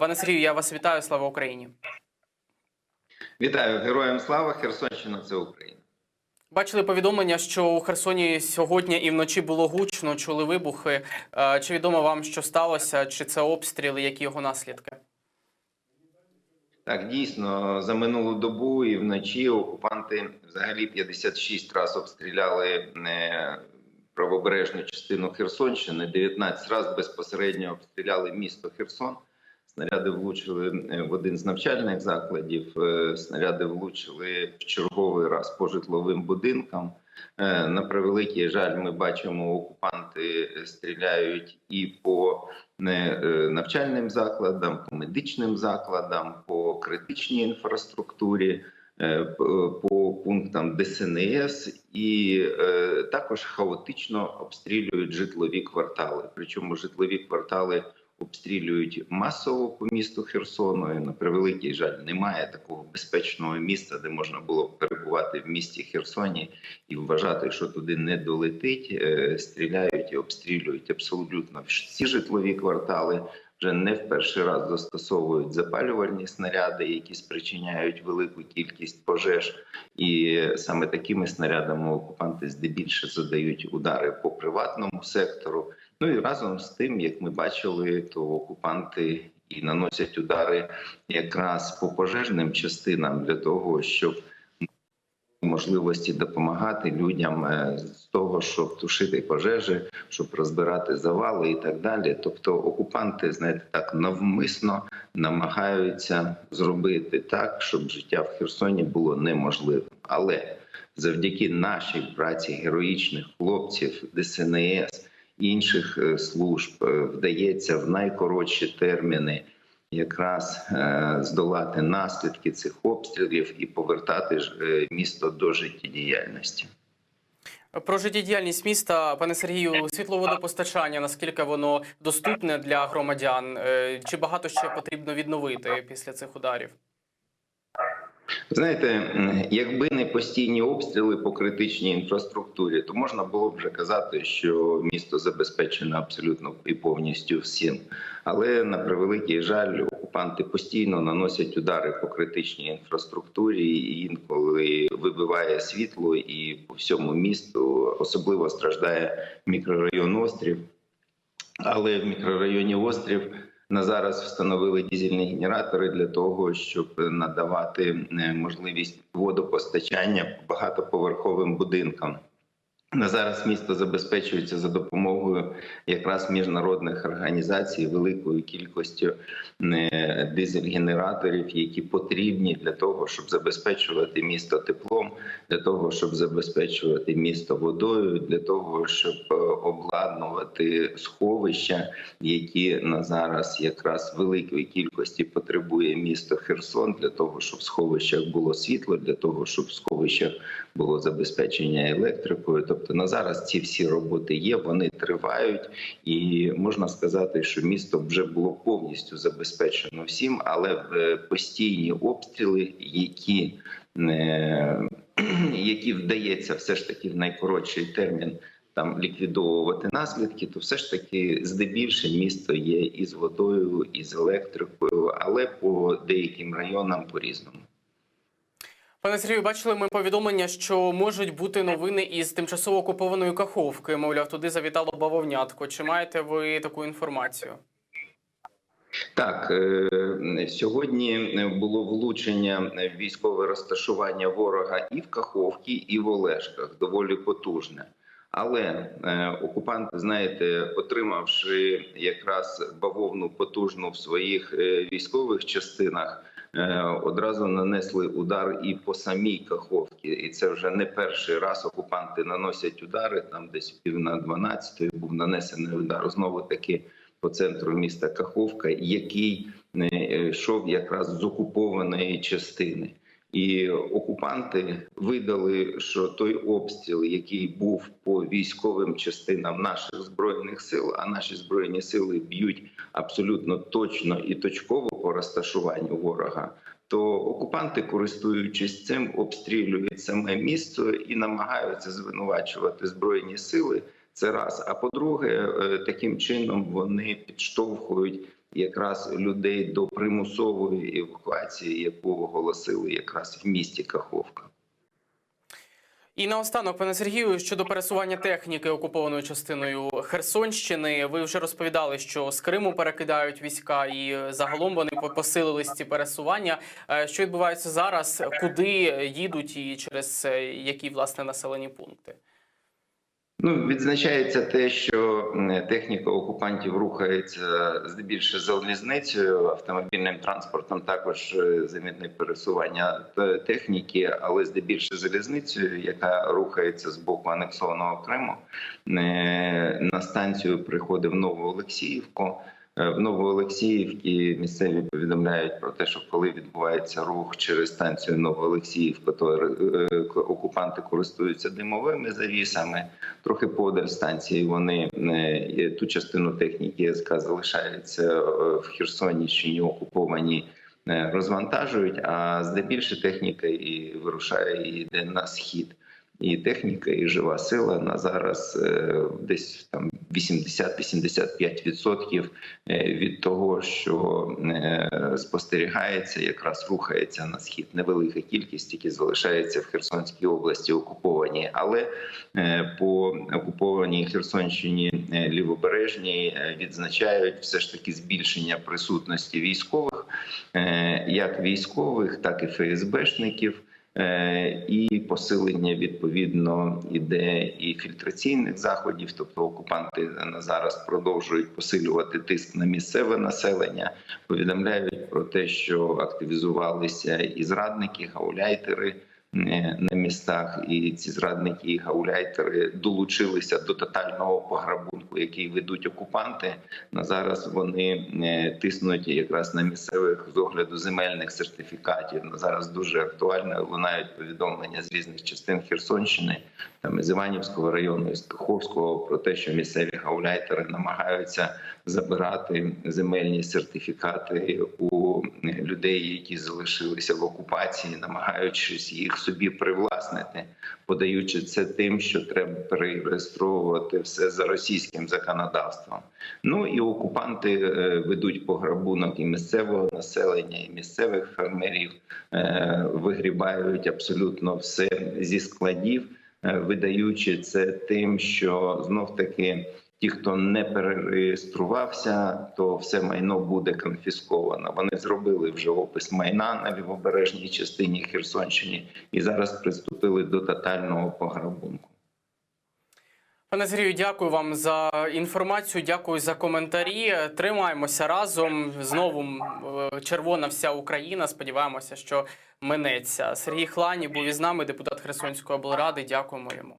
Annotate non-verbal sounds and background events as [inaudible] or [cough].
Пане Сергію, я вас вітаю. Слава Україні. Вітаю героям слава! Херсонщина це Україна. Бачили повідомлення, що у Херсоні сьогодні і вночі було гучно, чули вибухи. Е, Чи відомо вам, що сталося? Чи це обстріли? Які його наслідки? Так, дійсно, за минулу добу і вночі окупанти взагалі 56 раз обстріляли е, правобережну частину Херсонщини. 19 разів безпосередньо обстріляли місто Херсон. Снаряди влучили е, в один з навчальних закладів. е, Снаряди влучили в черговий раз по житловим будинкам. Е, На превеликий жаль, ми бачимо, окупанти стріляють і по навчальним закладам, по медичним закладам, по критичній інфраструктурі, по пунктам ДСНС, і також хаотично обстрілюють житлові квартали. Причому житлові квартали обстрілюють масово по місту Херсону. І, на превеликий жаль, немає такого безпечного місця, де можна було б перебувати в місті Херсоні і вважати, що туди не долетить. Е, Стріляють і обстрілюють абсолютно всі житлові квартали. Вже не в перший раз застосовують запалювальні снаряди, які спричиняють велику кількість пожеж, і саме такими снарядами окупанти здебільше задають удари по приватному сектору. Ну і разом з тим, як ми бачили, то окупанти і наносять удари якраз по пожежним частинам для того, щоб можливості допомагати людям е, з того, щоб тушити пожежі, щоб розбирати завали і так далі. Тобто, окупанти, знаєте, так навмисно намагаються зробити так, щоб життя в Херсоні було неможливим. Але завдяки нашій праці героїчних хлопців, ДСНС інших е, служб е, вдається в найкоротші терміни якраз е, здолати наслідки цих обстрілів і повертати місто до життєдіяльності. Про життєдіяльність міста, пане Сергію, світловодопостачання, наскільки воно доступне для громадян? Чи багато ще потрібно відновити після цих ударів? Знаєте, якби не постійні обстріли по критичній інфраструктурі, то можна було б вже казати, що місто забезпечено абсолютно і повністю всім. Але на превеликий жаль, окупанти постійно наносять удари по критичній інфраструктурі, і інколи вибиває світло, і по всьому місту особливо страждає мікрорайон Острів. Але в мікрорайоні Острів на зараз встановили дізельні генератори для того, щоб надавати е, можливість водопостачання багатоповерховим будинкам. На зараз місто забезпечується за допомогою якраз міжнародних організацій великою кількістю е, дизель-генераторів, які потрібні для того, щоб забезпечувати місто теплом, для того, щоб забезпечувати місто водою, для того, щоб е, обладнувати сховища, які на зараз якраз великої кількості потребує місто Херсон, для того, щоб в сховищах було світло, для того, щоб в сховищах було забезпечення електрикою. Тобто на зараз ці всі роботи є, вони тривають, і можна сказати, що місто вже було повністю забезпечено всім, але е, постійні обстріли, які е, [clears throat] які вдається все ж таки в найкоротший термін там ліквідовувати наслідки, то все ж таки здебільше місто є і з водою, і з електрикою, але по деяким районам по різному. Пане Сергію, бачили ми повідомлення, що можуть бути новини із тимчасово окупованої Каховки. Мовляв, туди завітало бавовнятко. Чи маєте ви таку інформацію? Так е, сьогодні було влучення військове розташування ворога і в Каховці, і в Олешках доволі потужне. Але е, окупанти, знаєте, отримавши якраз бавовну потужну в своїх е, військових частинах, одразу нанесли удар і по самій Каховці. І це вже не перший раз окупанти наносять удари. Там десь пів на 12 був нанесений удар знову таки по центру міста Каховка, який е, йшов якраз з окупованої частини. І окупанти видали, що той обстріл, який був по військовим частинам наших збройних сил, а наші збройні сили б'ють абсолютно точно і точково по розташуванню ворога. То окупанти, користуючись цим, обстрілюють саме місто і намагаються звинувачувати збройні сили. Це раз. А по-друге, е, таким чином вони підштовхують якраз людей до примусової евакуації, яку оголосили якраз в місті Каховка. І наостанок, пане Сергію, щодо пересування техніки окупованою частиною Херсонщини, ви вже розповідали, що з Криму перекидають війська, і загалом вони по- посилились ці пересування. Е, Що відбувається зараз? Куди їдуть і через е, які власне населені пункти? Ну, відзначається те, що техніка окупантів рухається здебільшого залізницею, автомобільним транспортом також е, замітне пересування е, техніки, але здебільшого залізницею, яка рухається з боку анексованого Криму. Е, На станцію приходив в Новоолексіївку. Е, В Новоолексіївці місцеві повідомляють про те, що коли відбувається рух через станцію Новоолексіївка, то е, окупанти користуються димовими завісами. Трохи подаль станції вони е, ту частину техніки, яка залишається в Херсонщині окупованій, е, розвантажують. А здебільшого техніка і вирушає і йде на схід. І техніка, і жива сила на зараз е, десь там 80-85% е, від того, що е, спостерігається, якраз рухається на схід. Невелика кількість, які залишається в Херсонській області окуповані, але по окупованій Херсонщині лівобережній відзначають все ж таки збільшення присутності військових, як військових, так і ФСБшників. Е, І посилення відповідно іде і фільтраційних заходів, тобто окупанти на зараз продовжують посилювати тиск на місцеве населення. Повідомляють про те, що активізувалися і зрадники, гауляйтери на містах, і ці зрадники і гауляйтери долучилися до тотального пограбунку, який ведуть окупанти. На зараз вони е, тиснуть якраз на місцевих з огляду земельних сертифікатів. На зараз дуже актуально лунають повідомлення з різних частин Херсонщини, там із Іванівського району, із Каховського, про те, що місцеві гауляйтери намагаються забирати земельні сертифікати у людей, які залишилися в окупації, намагаючись їх собі привласнити, подаючи це тим, що треба перереєстровувати все за російським законодавством. Ну і окупанти е, ведуть пограбунок і місцевого населення, і місцевих фермерів, е, вигрібають абсолютно все зі складів, е, видаючи це тим, що знов таки. Ті, хто не перереєструвався, то все майно буде конфісковано. Вони зробили вже опис майна на лівобережній частині Херсонщини і зараз приступили до тотального пограбунку. Пане Сергію, дякую вам за інформацію. Дякую за коментарі. Тримаємося разом. Знову е, червона вся Україна. Сподіваємося, що минеться. Сергій Хлані був із нами, депутат Херсонської облради. Дякуємо йому.